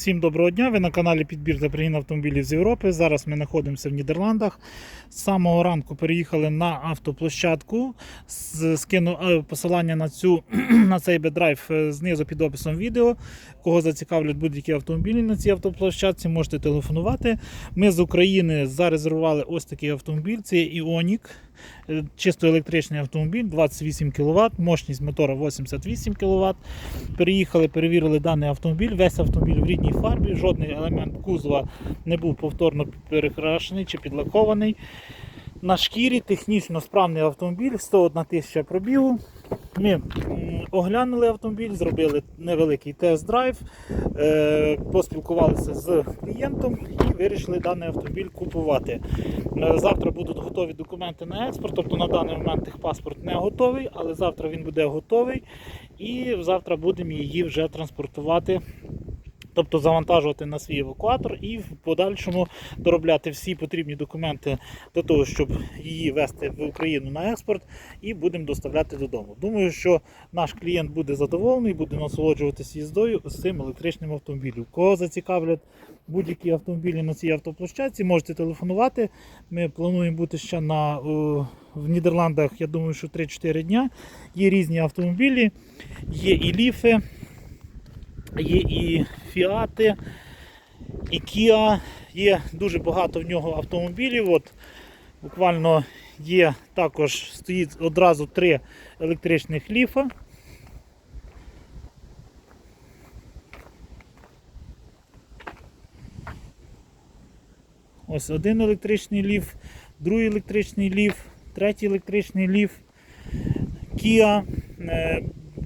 Всім доброго дня! Ви на каналі Підбір та пригін автомобілів з Європи. Зараз ми знаходимося в Нідерландах. З самого ранку переїхали на автоплощадку. Скину е, посилання на, цю, на цей бедрайв е, знизу під описом відео. Кого зацікавлять будь-які автомобілі на цій автоплощадці, можете телефонувати. Ми з України зарезервували ось такий автомобіль. Це Іонік. Е, Чисто електричний автомобіль, 28 кВт, мощність мотора 88 кВт. Переїхали, перевірили даний автомобіль. Весь автомобіль в рідній фарбі, жодний елемент кузова не був повторно перекрашений чи підлакований. На шкірі технічно справний автомобіль, 101 тисяча пробігу. Ми оглянули автомобіль, зробили невеликий тест-драйв, е, поспілкувалися з клієнтом і вирішили даний автомобіль купувати. Е, Завтра будуть готові документи на експорт, тобто на даний момент техпаспорт не готовий, але завтра він буде готовий і завтра будемо її вже транспортувати. Тобто завантажувати на свій евакуатор і в подальшому доробляти всі потрібні документи для того, щоб її вести в Україну на експорт, і будемо доставляти додому. Думаю, що наш клієнт буде задоволений, буде насолоджуватися їздою з цим електричним автомобілем. Кого зацікавлять будь-які автомобілі на цій автоплощадці, можете телефонувати. Ми плануємо бути ще на, о, в Нідерландах, я думаю, що 3-4 дня. Є різні автомобілі, є і ліфи. Є і Фіати, і Kia, є дуже багато в нього автомобілів. От, буквально є також стоїть одразу три електричних ліфа. Ось один електричний ліф, другий електричний ліф, третій електричний ліф, Kia.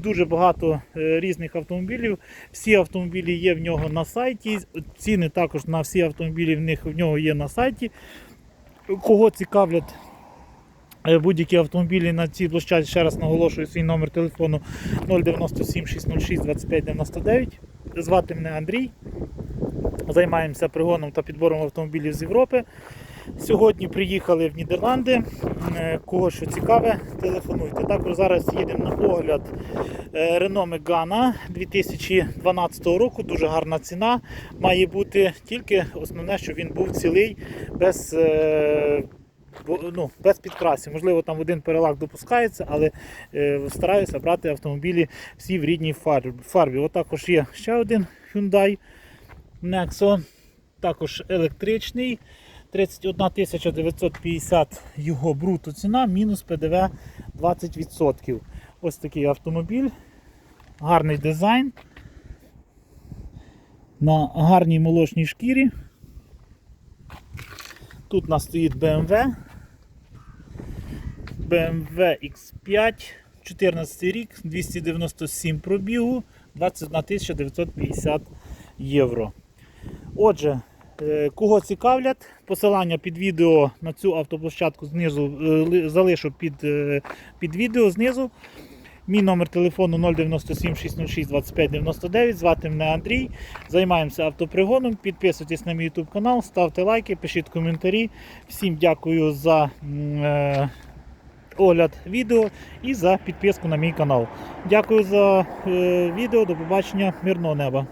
Дуже багато е, різних автомобілів. Всі автомобілі є в нього на сайті. Ціни також на всі автомобілі в них в нього є на сайті. Кого цікавлять е, будь-які автомобілі на цій площадці, ще раз наголошую свій номер телефону 097 606 25 99. Звати мене Андрій. Займаємося пригоном та підбором автомобілів з Європи. Сьогодні приїхали в Нідерланди. Е, Кого що цікаве, телефонуйте. Також зараз їдемо на огляд Renault Megane 2012 року. Дуже гарна ціна має бути. Тільки основне, щоб він був цілий без. е, Ну, без підкрасів. Можливо, там один перелак допускається, але е, стараюся брати автомобілі всі в рідній фарбі. фарбі. От також є ще один Hyundai Nexo, також електричний. 31 950 його бруто ціна, мінус ПДВ 20%. Ось такий автомобіль. Гарний дизайн. На гарній молочній шкірі. Тут у нас стоїть BMW. BMW X5, 14 рік, 297 пробігу, 21 950 євро. Отже, кого цікавлять, посилання під відео на цю автоплощадку знизу е, залишу під, е, під відео знизу. Мій номер телефону 097 606 25 99. Звати мене Андрій. Займаємося автопригоном. Підписуйтесь на мій YouTube канал, ставте лайки, пишіть коментарі. Всім дякую за е, огляд відео і за підписку на мій канал. Дякую за е, відео. До побачення, мирного неба.